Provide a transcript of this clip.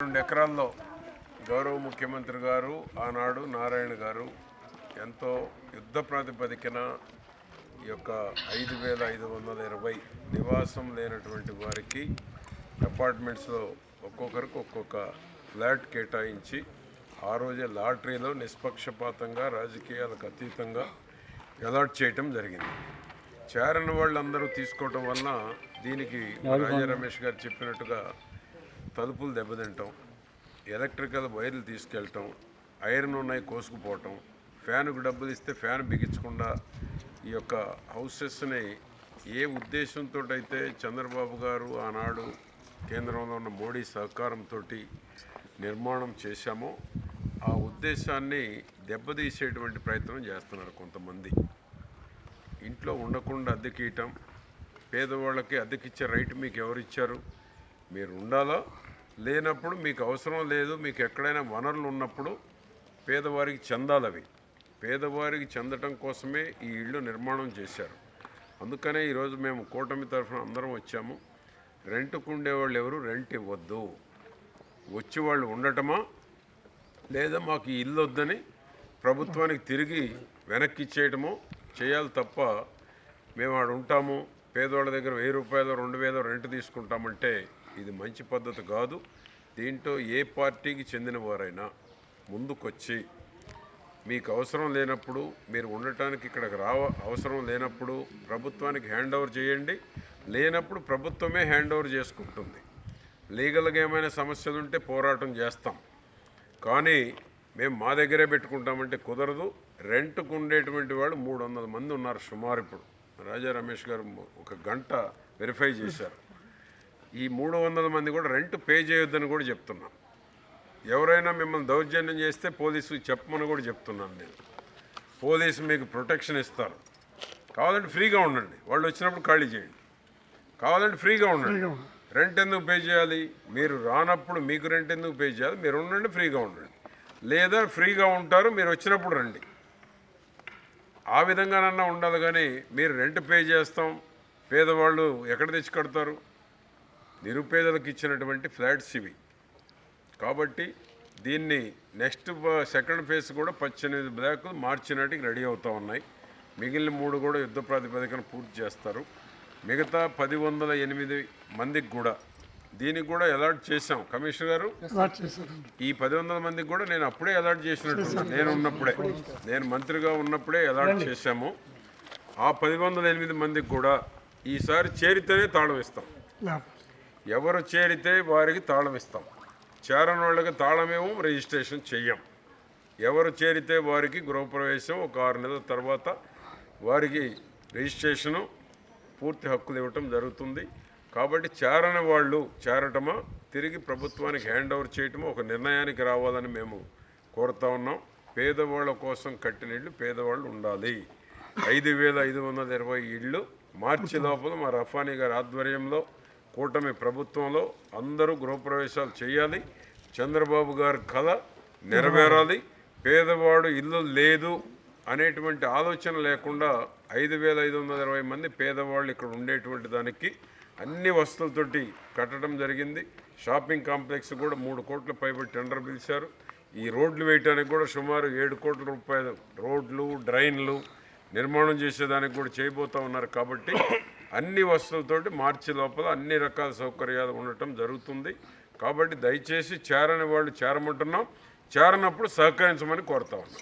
రెండు ఎకరాల్లో గౌరవ ముఖ్యమంత్రి గారు ఆనాడు నారాయణ గారు ఎంతో యుద్ధ ప్రాతిపదికన ఈ యొక్క ఐదు వేల ఐదు వందల ఇరవై నివాసం లేనటువంటి వారికి అపార్ట్మెంట్స్లో ఒక్కొక్కరికి ఒక్కొక్క ఫ్లాట్ కేటాయించి ఆ రోజే లాటరీలో నిష్పక్షపాతంగా రాజకీయాలకు అతీతంగా అలాట్ చేయటం జరిగింది. చేరని వాళ్ళందరూ తీసుకోవటం వలన దీనికి రాజా రమేష్ గారు చెప్పినట్టుగా తలుపులు దెబ్బతింటాం ఎలక్ట్రికల్ వైర్లు తీసుకెళ్ళటం ఐరన్ ఉన్నాయి కోసుకుపోవటం ఫ్యాన్కు డబ్బులు ఇస్తే ఫ్యాన్ బిగించకుండా ఈ యొక్క హౌసెస్ని ఏ ఉద్దేశంతో అయితే చంద్రబాబు గారు ఆనాడు కేంద్రంలో ఉన్న మోడీ సహకారంతో నిర్మాణం చేశామో ఆ ఉద్దేశాన్ని దెబ్బతీసేటువంటి ప్రయత్నం చేస్తున్నారు కొంతమంది. ఇంట్లో ఉండకుండా అద్దెకీయటం పేదవాళ్ళకి అద్దెకిచ్చే రైట్ మీకు ఎవరు ఇచ్చారు మీరు ఉండాలా లేనప్పుడు మీకు అవసరం లేదు మీకు ఎక్కడైనా వనరులు ఉన్నప్పుడు పేదవారికి చెందాలవి పేదవారికి చెందటం కోసమే ఈ ఇళ్ళు నిర్మాణం చేశారు. అందుకనే ఈరోజు మేము కూటమి తరఫున అందరం వచ్చాము. రెంట్కు ఉండేవాళ్ళు ఎవరు? రెంట్ ఇవ్వద్దు. వచ్చి వాళ్ళు ఉండటమా? లేదా మాకు ఈ ఇల్లు వద్దని ప్రభుత్వానికి తిరిగి వెనక్కి ఇచ్చేయటమో? చేయాలి తప్ప మేము ఆడు ఉంటాము. పేదవాళ్ళ దగ్గర వెయ్యి రూపాయలు రెండు వేలు రెంట్ తీసుకుంటామంటే ఇది మంచి పద్ధతి కాదు. దీంట్లో ఏ పార్టీకి చెందిన వారైనా ముందుకొచ్చి మీకు అవసరం లేనప్పుడు మీరు ఉండటానికి ఇక్కడికి రావ అవసరం లేనప్పుడు ప్రభుత్వానికి హ్యాండ్ ఓవర్ చేయండి. లేనప్పుడు ప్రభుత్వమే హ్యాండ్ ఓవర్ చేసుకుంటుంది. లీగల్గా ఏమైనా సమస్యలు ఉంటే పోరాటం చేస్తాం. కానీ మేము మా దగ్గరే పెట్టుకుంటామంటే కుదరదు. రెంట్కు ఉండేటువంటి వాళ్ళు మూడు వందల మంది ఉన్నారు సుమారు ఇప్పుడు రాజా రమేష్ గారు ఒక గంట వెరిఫై చేశారు. ఈ మూడు వందల మంది కూడా రెంట్ పే చేయొద్దని కూడా చెప్తున్నాం. ఎవరైనా మిమ్మల్ని దౌర్జన్యం చేస్తే పోలీసు చెప్పమని కూడా చెప్తున్నాను నేను. పోలీసు మీకు ప్రొటెక్షన్ ఇస్తారు. కావాలంటే ఫ్రీగా ఉండండి. వాళ్ళు వచ్చినప్పుడు ఖాళీ చేయండి. కావాలంటే ఫ్రీగా ఉండండి. రెంట్ ఎందుకు పే చేయాలి? మీరు రానప్పుడు మీకు రెంట్ ఎందుకు పే చేయాలి? మీరు ఉండండి ఫ్రీగా ఉండండి. లేదా ఫ్రీగా ఉంటారు మీరు వచ్చినప్పుడు రండి. ఆ విధంగానన్నా ఉండాలి కానీ మీరు రెంట్ పే చేస్తాం. పేదవాళ్ళు ఎక్కడ తెచ్చి కడతారు? నిరుపేదలకు ఇచ్చినటువంటి ఫ్లాట్స్ ఇవి. కాబట్టి దీన్ని నెక్స్ట్ సెకండ్ ఫేజ్ కూడా పద్దెనిమిది బ్లాకులు మార్చి నాటికి రెడీ అవుతూ ఉన్నాయి. మిగిలిన మూడు కూడా యుద్ధ ప్రాతిపదికన పూర్తి చేస్తారు. మిగతా పది వందల ఎనిమిది మందికి కూడా దీనికి కూడా అలాట్ చేశాం. కమిషనర్ గారు? ఈ పది వందల మందికి కూడా నేను అప్పుడే అలాట్ చేసినట్టు నేను ఉన్నప్పుడే నేను మంత్రిగా ఉన్నప్పుడే అలాట్ చేశాము. ఆ పది వందల ఎనిమిది మందికి కూడా ఈసారి చేరితేనే తాళం ఇస్తాం. ఎవరు చేరితే వారికి తాళం ఇస్తాం. చేరని వాళ్ళకి తాళమేమో రిజిస్ట్రేషన్ చెయ్యం. ఎవరు చేరితే వారికి గృహప్రవేశం ఒక ఆరు నెలల తర్వాత వారికి రిజిస్ట్రేషను పూర్తి హక్కులు ఇవ్వటం జరుగుతుంది. కాబట్టి చేరని వాళ్ళు చేరటమా తిరిగి ప్రభుత్వానికి హ్యాండ్ ఓవర్ చేయటమో ఒక నిర్ణయానికి రావాలని మేము కోరుతా ఉన్నాం. పేదవాళ్ళ కోసం కట్టిన ఇళ్ళు పేదవాళ్ళు ఉండాలి. ఐదు వేల ఐదు వందల ఇరవై ఇళ్ళు మార్చి లోపల మా రఫానీ గారి ఆధ్వర్యంలో కూటమి ప్రభుత్వంలో అందరూ గృహప్రవేశాలు చేయాలి. చంద్రబాబు గారి కళ నెరవేరాలి. పేదవాడు ఇల్లు లేదు అనేటువంటి ఆలోచన లేకుండా ఐదు వేల ఐదు వందల ఇరవై మంది పేదవాళ్ళు ఇక్కడ ఉండేటువంటి దానికి అన్ని వస్తువులతోటి కట్టడం జరిగింది. షాపింగ్ కాంప్లెక్స్ కూడా మూడు కోట్ల పైబడి టెండర్ పిలిచారు. ఈ రోడ్లు వేయటానికి కూడా సుమారు ఏడు కోట్ల రూపాయలు రోడ్లు డ్రైన్లు నిర్మాణం చేసేదానికి కూడా చేయబోతా ఉన్నారు కాబట్టి అన్ని వస్తువులతోటి మార్చి లోపల అన్ని రకాల సౌకర్యాలు ఉండటం జరుగుతుంది. కాబట్టి దయచేసి చేరని వాళ్ళు చేరమంటున్నాం. చేరనప్పుడు సహకరించమని కోరుతా ఉన్నాం.